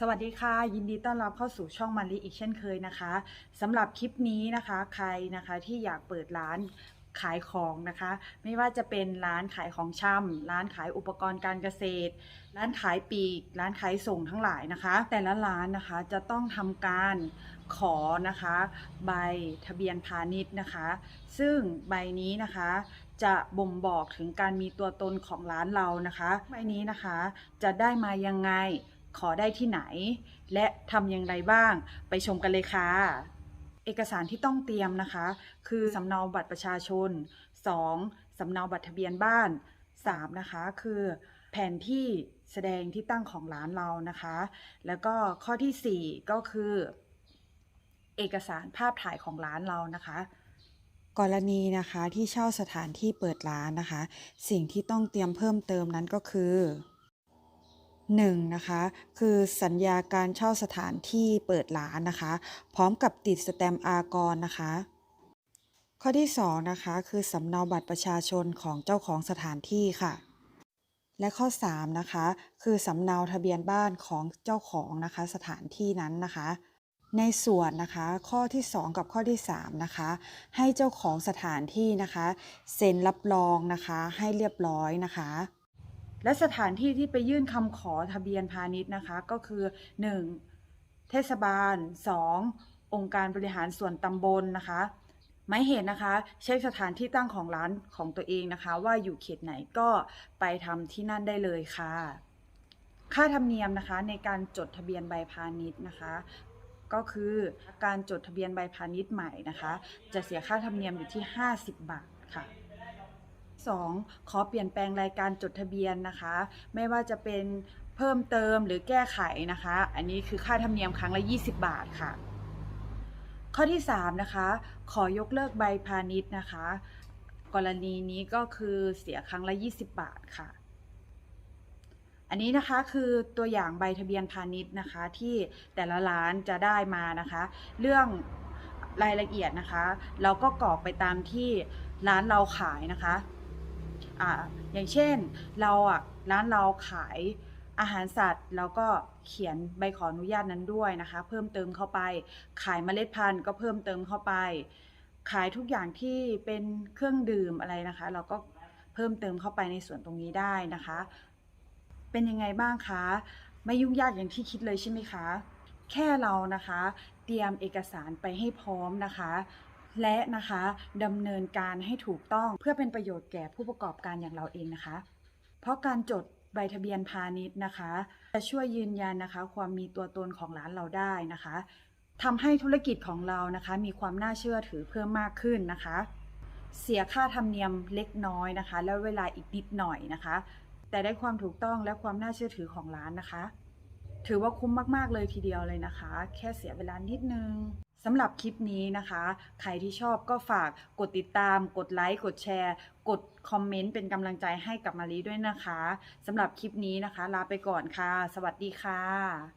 สวัสดีค่ะ ยินดีต้อนรับเข้าสู่ช่องมันลีอีกเช่นเคยนะคะสำหรับคลิปนี้นะคะใครนะคะที่อยากเปิดร้านขายของนะคะ ไม่ว่าจะเป็นร้านขายของชำร้านขายอุปกรณ์การเกษตร ร้านขายปีก ร้านขายส่งทั้งหลายนะคะ แต่ละร้านนะคะจะต้องทำการขอนะคะ ใบทะเบียนพาณิชย์นะคะ ซึ่งใบนี้นะคะจะบ่งบอกถึงการมีตัวตนของร้านเรานะคะ ใบนี้นะคะจะได้มายังไง ขอได้ที่ไหน และทำอย่างไรบ้าง ไปชมกันเลยค่ะ เอกสารที่ต้องเตรียมนะคะ คือสำเนาบัตรประชาชน 2. สำเนาบัตรทะเบียนบ้าน 3. นะคะ คือแผนที่แสดงที่ตั้งของร้านเรานะคะ แล้วก็ข้อทีสี่4 ก็คือ เอกสารภาพถ่ายของร้านเรานะคะกรณีนะคะที่เช่าสถานที่เปิดร้านนะคะ สิ่งที่ต้องเตรียมเพิ่มเติมนั้นก็คือ 1. นะคะคือสัญญาการเช่าสถานที่เปิดร้านนะคะ พร้อมกับติดสแตมป์อากรนะคะ ข้อที่ 2 นะคะ คือสำเนาบัตรประชาชนของเจ้าของสถานที่ค่ะ และข้อ 3 นะคะ คือสำเนาทะเบียนบ้านของเจ้าของนะคะ สถานที่นั้นนะคะ ในส่วนนะคะข้อที่ 2 กับข้อที่ 3 นะคะ ให้เจ้าของสถานที่นะคะเซ็นรับรองนะคะให้เรียบร้อยนะคะ และสถานที่ที่ไปยื่นคำขอทะเบียนพาณิชย์นะคะ ก็คือ 1. เทศบาล 2. องค์การบริหารส่วนตำบลนะคะหมายเหตุนะคะเช็คสถานที่ตั้งของร้านของตัวเองนะคะ ว่าอยู่เขตไหนก็ไปทำที่นั่นได้เลยค่ะ ค่าธรรมเนียมนะคะในการจดทะเบียนใบพาณิชย์นะคะ ก็คือการจดทะเบียนใบพาณิชย์ใหม่นะคะ จะเสียค่าธรรมเนียมอยู่ที่ 50 บาทค่ะ 2. ขอเปลี่ยนแปลงรายการจดทะเบียนนะคะ ไม่ว่าจะเป็นเพิ่มเติมหรือแก้ไขนะคะ อันนี้คือค่าธรรมเนียมครั้งละ 20 บาทค่ะ ข้อที่ 3 นะคะ ขอยกเลิกใบพาณิชย์นะคะ กรณีนี้ก็คือเสียครั้งละ 20 บาทค่ะ อันนี้นะคะคือตัวอย่างใบทะเบียนพาณิชย์นะคะที่แต่ละร้านจะได้มานะคะ เรื่องรายละเอียดนะคะ เราก็กรอกไปตามที่ร้านเราขายนะคะ อ่าอย่างเช่นเราอะร้านเราขายอาหารสัตว์เราก็เขียนใบขออนุญาตนั้นด้วยนะคะ เพิ่มเติมเข้าไป ขายเมล็ดพันธุ์ก็เพิ่มเติมเข้าไป ขายทุกอย่างที่เป็นเครื่องดื่มอะไรนะคะ เราก็เพิ่มเติมเข้าไปในส่วนตรงนี้ได้นะคะ เป็นยังไงบ้างคะไม่ยุ่งยากอย่างที่คิดเลยใช่ไหมคะ แค่เรานะคะ เตรียมเอกสารไปให้พร้อมนะคะ และนะคะดำเนินการให้ถูกต้องเพื่อเป็นประโยชน์แก่ผู้ประกอบการอย่างเราเองนะคะ เพราะการจดใบทะเบียนพาณิชย์นะคะ จะช่วยยืนยันนะคะ ความมีตัวตนของร้านเราได้นะคะทำให้ธุรกิจของเรานะคะ มีความน่าเชื่อถือเพิ่มมากขึ้นนะคะ เสียค่าธรรมเนียมเล็กน้อยนะคะ แล้วเวลาอีกนิดหน่อยนะคะ แต่ได้ความถูกต้องและความน่าเชื่อถือของร้านนะคะ ถือว่าคุ้มมากๆเลยทีเดียวเลยนะคะ แค่เสียเวลานิดนึงสำหรับคลิปนี้นะคะ ใครที่ชอบก็ฝากกดติดตาม กดไลค์ กดแชร์ กดคอมเมนต์เป็นกำลังใจให้กับมารีด้วยนะคะสำหรับคลิปนี้นะคะ ลาไปก่อนค่ะ สวัสดีค่ะ